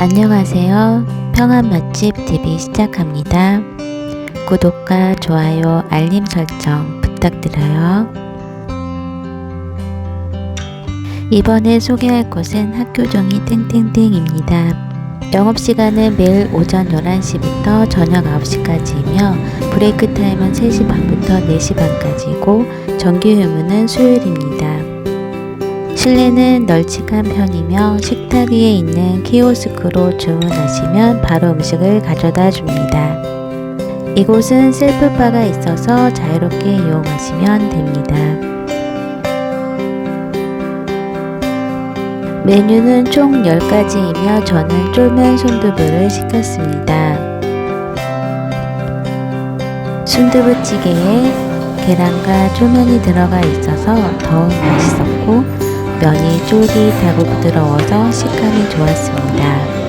안녕하세요. 평안 맛집 TV 시작합니다. 구독과 좋아요, 알림 설정 부탁드려요. 이번에 소개할 곳은 학교종이 땡땡땡입니다. 영업시간은 매일 오전 11시부터 저녁 9시까지이며 브레이크 타임은 3시 반부터 4시 반까지고 정규 휴무는 수요일입니다. 실내는 널찍한 편이며 식탁 위에 있는 키오스크로 주문하시면 바로 음식을 가져다 줍니다. 이곳은 셀프바가 있어서 자유롭게 이용하시면 됩니다. 메뉴는 총 10가지이며 저는 쫄면 손두부를 시켰습니다. 순두부찌개에 계란과 쫄면이 들어가 있어서 더욱 맛있었고 면이 쫄깃하고 부드러워서 식감이 좋았습니다.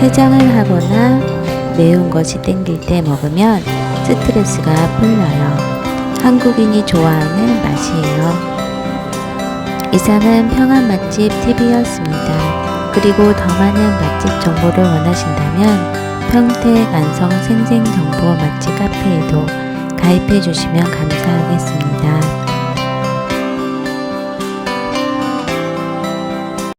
해장을 하거나 매운 것이 땡길 때 먹으면 스트레스가 풀려요. 한국인이 좋아하는 맛이에요. 이상은 평안 맛집 TV였습니다. 그리고 더 많은 맛집 정보를 원하신다면 평택 안성 생생정보 맛집 카페에도 가입해 주시면 감사하겠습니다.